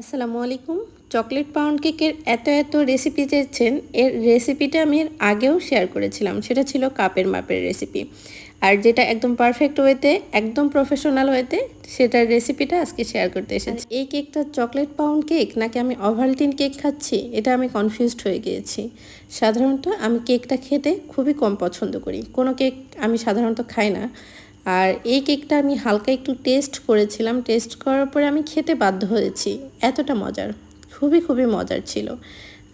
আসসালামু আলাইকুম। Chocolate pound কেকের এত এত রেসিপি চেয়েছেন এর রেসিপিটা আমি এর আগেও শেয়ার করেছিলাম। সেটা ছিল কাপের মাপের রেসিপি। আর যেটা একদম পারফেক্ট ওয়েতে, একদম প্রফেশনাল ওয়েতে, সেটার রেসিপিটা আজকে শেয়ার করতে এসেছি। এই কেকটা চকলেট পাউন্ড কেক নাকি আমি ওভালটিন কেক খাচ্ছি, এটা আমি কনফিউজড হয়ে গিয়েছি। সাধারণত আমি কেকটা খেতে খুবই কম পছন্দ করি। কোনো কেক আমি সাধারণত খাই না। আর এই কেকটা আমি হালকা একটু টেস্ট করেছিলাম। টেস্ট করার পরে আমি খেতে বাধ্য হয়েছি। এতটা মজার। খুবই খুবই মজার ছিল।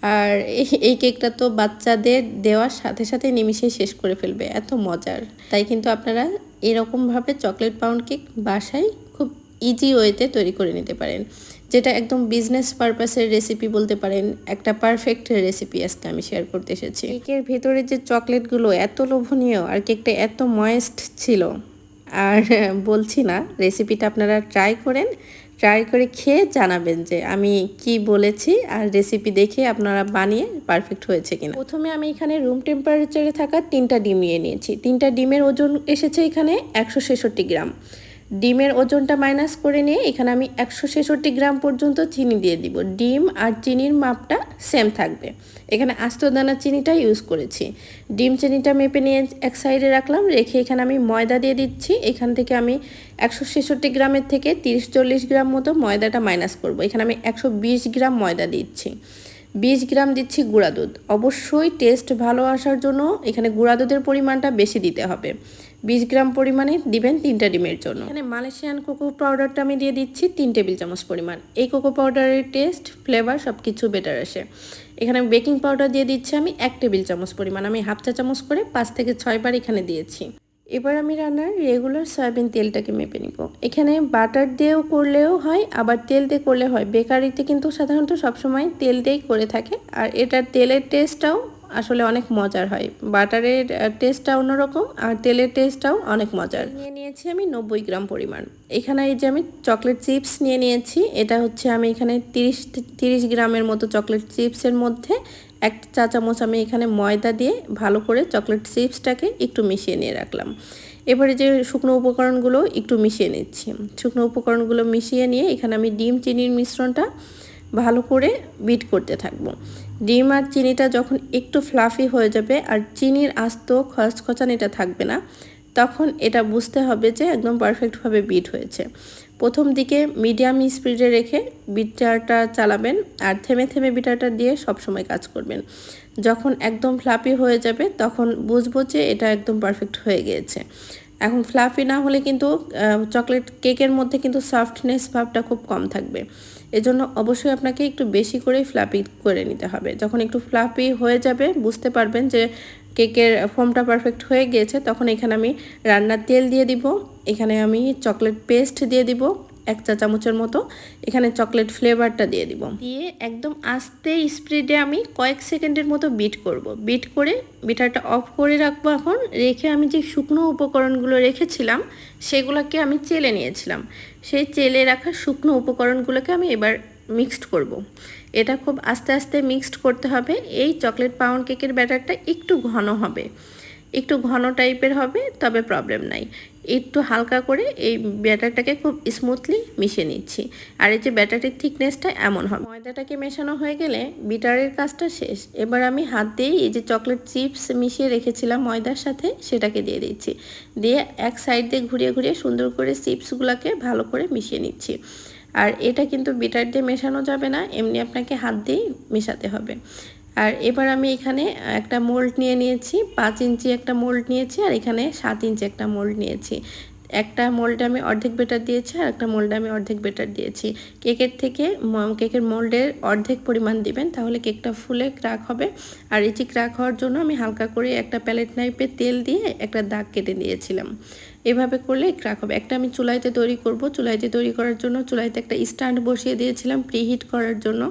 আর এই- কেকটা তো বাচ্চাদের দেওয়ার সাথে সাথে নিমিশে শেষ করে ফেলবে। এত মজার। তাই কিন্তু আপনারা এরকমভাবে চকলেট পাউন্ড কেক বাসায় খুব ইজি ওয়েতে তৈরি করে নিতে পারেন। যেটা একদম বিজনেস পারপাসের রেসিপি বলতে পারেন। একটা পারফেক্ট রেসিপি আজকে আমি শেয়ার করতে এসেছি। কেকের ভেতরে যে চকলেটগুলো এত লোভনীয় আর কেকটা এত ময়েস্ট ছিল। আর বলছি না রেসিপিটা আপনারা ট্রাই করেন ট্রাই করে খেয়ে জানাবেন যে আমি কি বলেছি আর রেসিপি দেখে আপনারা বানিয়ে পারফেক্ট হয়েছে কিনা। প্রথমে আমি এখানে রুম টেম্পারেচারে থাকা তিনটা ডিম নিয়ে নিয়েছি। তিনটা ডিমের ওজন এসেছে এখানে একশো ছেষট্টি গ্রাম। ডিমের ওজনটা মাইনাস করে নিয়ে এখানে আমি একশো ছেষট্টি গ্রাম পর্যন্ত চিনি দিয়ে দিব। ডিম আর চিনির মাপটা সেম থাকবে। এখানে আস্ত দানা চিনিটা ইউজ করেছি। ডিম চিনিটা মেপে নিয়ে এক সাইডে রাখলাম, রেখে এখানে আমি ময়দা দিয়ে দিচ্ছি। এখান থেকে আমি একশো ছেষট্টি গ্রামের থেকে তিরিশ চল্লিশ গ্রাম মতো ময়দাটা মাইনাস করব। এখানে আমি একশো বিশ গ্রাম ময়দা দিচ্ছি। বিশ গ্রাম দিচ্ছি গুঁড়া দুধ। অবশ্যই টেস্ট ভালো আসার জন্য এখানে গুঁড়া দুধের পরিমাণটা বেশি দিতে হবে। বিশ গ্রাম পরিমাণে দিবেন তিনটা ডিমের জন্য। এখানে মালয়েশিয়ান কোকো পাউডারটা আমি দিয়ে দিচ্ছি তিন টেবিল চামচ পরিমাণ। এই কোকো পাউডারের টেস্ট, ফ্লেভার সব কিছু বেটার আসে। এখানে বেকিং পাউডার দিয়ে দিচ্ছি আমি এক টেবিল চামচ পরিমাণ। আমি হাফ চা চামচ করে পাঁচ থেকে ছয়বার এখানে দিয়েছি। এবার আমি রান্নার রেগুলার সয়াবিন তেলটাকে মেপে নিব। এখানে বাটার দিয়েও করলেও হয়, আবার তেল দিয়ে করলে হয়। বেকারিতে কিন্তু সাধারণত সবসময় তেল দিয়েই করে থাকে। আর এটার তেলের টেস্টটাও আসলে অনেক মজার হয়। বাটারের টেস্টটা অন্যরকম আর তেলের টেস্টটাও অনেক মজার। নিয়ে নিয়েছি আমি নব্বই গ্রাম পরিমাণ। এখানে এই যে আমি চকলেট চিপস নিয়ে নিয়েছি, এটা হচ্ছে আমি এখানে তিরিশ তিরিশ গ্রামের মতো চকলেট চিপসের মধ্যে এক চা চামচ আমি এখানে ময়দা দিয়ে ভালো করে চকলেট চিপসটাকে একটু মিশিয়ে নিয়ে রাখলাম। এবারে যে শুকনো উপকরণগুলো একটু মিশিয়ে নিচ্ছি। শুকনো উপকরণগুলো মিশিয়ে নিয়ে এখানে আমি ডিম, চিনির মিশ্রণটা ভালো করে বিট করতে থাকব। ডিম আর চিনিটা যখন একটু ফ্লাফি হয়ে যাবে আর চিনির আস্ত খচখচানিটা থাকবে না, তখন এটা বুঝতে হবে যে একদম পারফেক্টভাবে বিট হয়েছে। প্রথম দিকে মিডিয়াম স্পিডে রেখে বিটারটা চালাবেন আর থেমে থেমে বিটারটা দিয়ে সবসময় কাজ করবেন। যখন একদম ফ্লাপি হয়ে যাবে, তখন বুঝব যে এটা একদম পারফেক্ট হয়ে গিয়েছে। এখন ফ্লাফি না হলে কিন্তু চকলেট কেকের মধ্যে কিন্তু সফটনেস ভাবটা খুব কম থাকবে। এজন্য অবশ্যই আপনাকে একটু বেশি করে ফ্লাপি করে নিতে হবে। যখন একটু ফ্লাপি হয়ে যাবে, বুঝতে পারবেন যে কেকের ফোমটা পারফেক্ট হয়ে গিয়েছে, তখন এখানে আমি রান্নার তেল দিয়ে দিব। এখানে আমি চকলেট পেস্ট দিয়ে দিব। এক চা চামচের মতো। এখানে চকলেট ফ্লেভারটা দিয়ে দিব। দিয়ে একদম আস্তে স্প্রিডে আমি কয়েক সেকেন্ডের মতো বিট করব। বিট করে বিটারটা অফ করে রাখব এখন। রেখে আমি যে শুকনো উপকরণগুলো রেখেছিলাম, সেগুলোকে আমি চেলে নিয়েছিলাম। সেই চেলে রাখা শুকনো উপকরণগুলোকে আমি এবার মিক্সড করব। এটা খুব আস্তে আস্তে মিক্সড করতে হবে। এই চকলেট পাউন্ড কেকের ব্যাটারটা একটু ঘন হবে। একটু ঘন টাইপের হবে, তবে প্রবলেম নাই। একটু হালকা করে এই ব্যাটারটাকে খুব স্মুথলি মিশিয়ে নিচ্ছি। আর এই যে ব্যাটারটির থিকনেসটা এমন হবে। ময়দাটাকে মেশানো হয়ে গেলে বিটারের কাজটা শেষ। এবার আমি হাত দিয়েই এই যে চকলেট চিপস মিশিয়ে রেখেছিলাম ময়দার সাথে, সেটাকে দিয়ে দিচ্ছি। দিয়ে এক সাইড দিয়ে ঘুরিয়ে ঘুরিয়ে সুন্দর করে চিপসগুলোকে ভালো করে মিশিয়ে নিচ্ছি। আর এটা কিন্তু বিটার দিয়ে মেশানো যাবে না, এমনি আপনাকে হাত দিয়েই মেশাতে হবে। আর এবার আমি এখানে একটা মোল্ড নিয়ে নিয়েছি। পাঁচ ইঞ্চি একটা মোল্ড নিয়েছি আর এখানে সাত ইঞ্চি একটা মোল্ড নিয়েছি। একটা মোল্ডে আমি অর্ধেক বেটার দিয়েছি আর একটা মোল্ডে আমি অর্ধেক বেটার দিয়েছি। কেকের থেকে কেকের মোল্ডের অর্ধেক পরিমাণ দিবেন, তাহলে কেকটা ফুলে ক্রাক হবে। আর যে ক্রাক হওয়ার জন্য আমি হালকা করে একটা প্যালেট নাইপে তেল দিয়ে একটা দাগ কেটে দিয়েছিলাম এভাবে করলে ক্রাক হবে। একটা আমি চুলাইতে তৈরি করব। চুলাইতে তৈরি করার জন্য চুলাইতে একটা স্ট্যান্ড বসিয়ে দিয়েছিলাম প্রিহিট করার জন্য।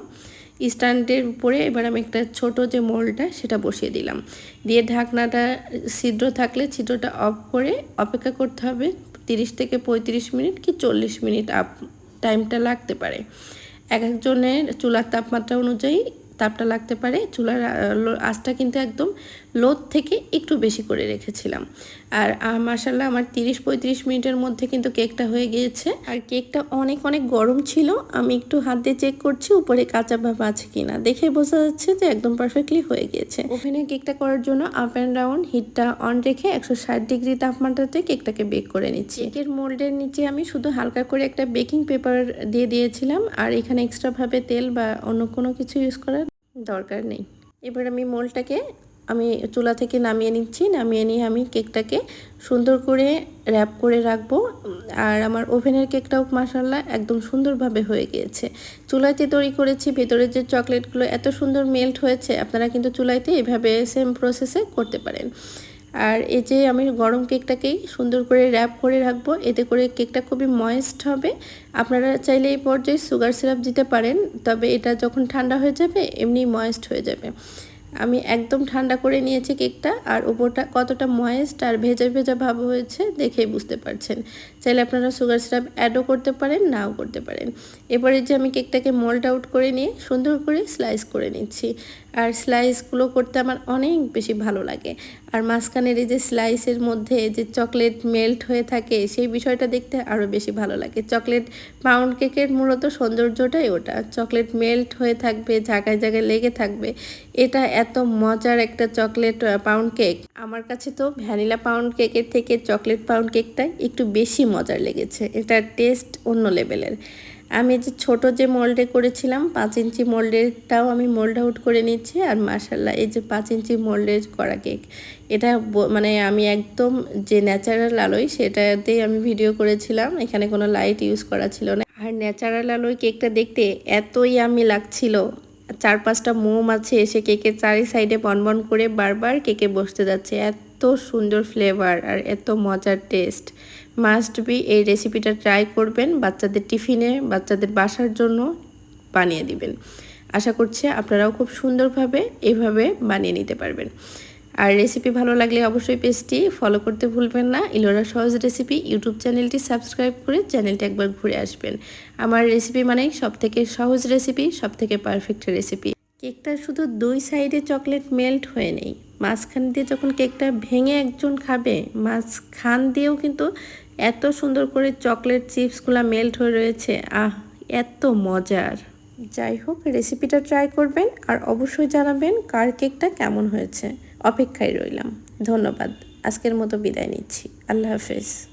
স্ট্যান্ডের উপরে এবার আমি একটা ছোট যে মোলটা সেটা বসিয়ে দিলাম। দিয়ে ঢাকনাটা ছিদ্র থাকলে ছিদ্রটা অফ করে অপেক্ষা করতে হবে তিরিশ থেকে পঁয়ত্রিশ মিনিট কি চল্লিশ মিনিট আপ টাইমটা লাগতে পারে। এক একজনের চুলার তাপমাত্রা অনুযায়ী তাপটা লাগতে পারে। চুলার আঁচটা কিন্তু একদম লোদ থেকে একটু বেশি করে রেখেছিলাম। আর মাসাল্লাহ আমার তিরিশ পঁয়ত্রিশ মিনিটের মধ্যে কিন্তু কেকটা হয়ে গিয়েছে। আর কেকটা অনেক অনেক গরম ছিল। আমি একটু হাত দিয়ে চেক করছি উপরে কাঁচা ভাব আছে কিনা। দেখে বোঝা যাচ্ছে যে একদম পারফেক্টলি হয়ে গিয়েছে। ওভেনে কেকটা করার জন্য আপ অ্যান্ড ডাউন হিটটা অন রেখে একশো ষাট ডিগ্রি তাপমাত্রাতে কেকটাকে বেক করে নিচ্ছি। কেকের মোল্ডের নিচে আমি শুধু হালকা করে একটা বেকিং পেপার দিয়ে দিয়েছিলাম। আর এখানে এক্সট্রাভাবে তেল বা অন্য কোনো কিছু ইউজ করার দরকার নেই। এবার আমি মোলটাকে আমি চুলা থেকে নামিয়ে নিচ্ছি। নামিয়ে নিয়ে আমি কেকটাকে সুন্দর করে র্যাপ করে রাখব। আর আমার ওভেনের কেকটাও মাসাল্লাহ একদম সুন্দরভাবে হয়ে গিয়েছে। চুলাইতে তৈরি করেছি, ভেতরের যে চকলেটগুলো এত সুন্দর মেল্ট হয়েছে, আপনারা কিন্তু চুলাইতে এভাবে সেম প্রসেসে করতে পারেন। আর এই যে আমি গরম কেকটাকেই সুন্দর করে র্যাপ করে রাখব, এতে করে কেকটা খুবই ময়েস্ট হবে। আপনারা চাইলে এই পর্যায়ে সুগার সিরাপ দিতে পারেন, তবে এটা যখন ঠান্ডা হয়ে যাবে, এমনি ময়েস্ট হয়ে যাবে। আমি একদম ঠান্ডা করে নিয়েছি কেকটা, আর উপরটা কতটা ময়েস্ট আর ভেজা ভেজা ভাব হয়েছে দেখেই বুঝতে পারছেন। চাইলে আপনারা সুগার সিরাপ অ্যাডও করতে পারেন, নাও করতে পারেন। এবারে যে আমি কেকটাকে মোল্ড আউট করে নিয়ে সুন্দর করে স্লাইস করে নিচ্ছি। আর স্লাইসগুলো করতে আমার অনেক বেশি ভালো লাগে। আর মাঝখানের এই যে স্লাইসের মধ্যে যে চকলেট মেল্ট হয়ে থাকে, সেই বিষয়টা দেখতে আরও বেশি ভালো লাগে। চকলেট পাউন্ড কেকের মূলত সৌন্দর্যটাই ওটা। চকলেট মেল্ট হয়ে থাকবে, জায়গায় জায়গায় লেগে থাকবে। এটা এত মজার একটা চকলেট পাউন্ড কেক আমার কাছে তো ভ্যানিলা পাউন্ড কেকের থেকে চকলেট পাউন্ড কেকটাই একটু বেশি মজার লেগেছে। এটার টেস্ট অন্য লেভেলের আমি যে ছোট যে মোল্ডে করেছিলাম, পাঁচ ইঞ্চি মোল্ডেরটাও আমি মোল্ড আউট করে নিচ্ছি আর মার্শাল্লাহ এই যে পাঁচ ইঞ্চি মোল্ডের করা কেক, এটা মানে আমি একদম যে ন্যাচারাল আলোয় সেটাতেই আমি ভিডিও করেছিলাম, এখানে কোনো লাইট ইউজ করা ছিল না। আর ন্যাচারাল আলোয় কেকটা দেখতে এতই আমি লাগছিল চার পাঁচটা মোম আছে এসে কেকের চারি সাইডে বনবন করে বারবার কেকে বসতে যাচ্ছে, এত সুন্দর ফ্লেভার আর এত মজার টেস্ট। মাস্ট বি এই রেসিপিটা ট্রাই করবেন, বাচ্চাদের টিফিনে, বাচ্চাদের বাসার জন্য বানিয়ে দিবেন। আশা করছি আপনারাও খুব সুন্দরভাবে এইভাবে বানিয়ে নিতে পারবেন। আর রেসিপি ভালো লাগলে অবশ্যই পেজটি ফলো করতে ভুলবেন না। ইলোরা সহজ রেসিপি ইউটিউব চ্যানেলটি সাবস্ক্রাইব করে চ্যানেলটি একবার ঘুরে আসবেন। আমার রেসিপি মানেই সব থেকে সহজ রেসিপি সব থেকে পারফেক্ট রেসিপি কেকটা শুধু দুই সাইডে চকলেট মেল্ট হয়ে নেই। মাঝখান দিয়ে যখন কেকটা ভেঙে একজন খাবে, মাঝখান দিয়েও কিন্তু এত সুন্দর করে চকলেট চিপসগুলো মেল্ট হয়ে রয়েছে। আহ, এত মজার। যাই হোক, রেসিপিটা ট্রাই করবেন আর অবশ্যই জানাবেন কার কেকটা কেমন হয়েছে। অপেক্ষায় রইলাম। ধন্যবাদ। আজকের মতো বিদায় নিচ্ছি। আল্লাহ হাফেজ।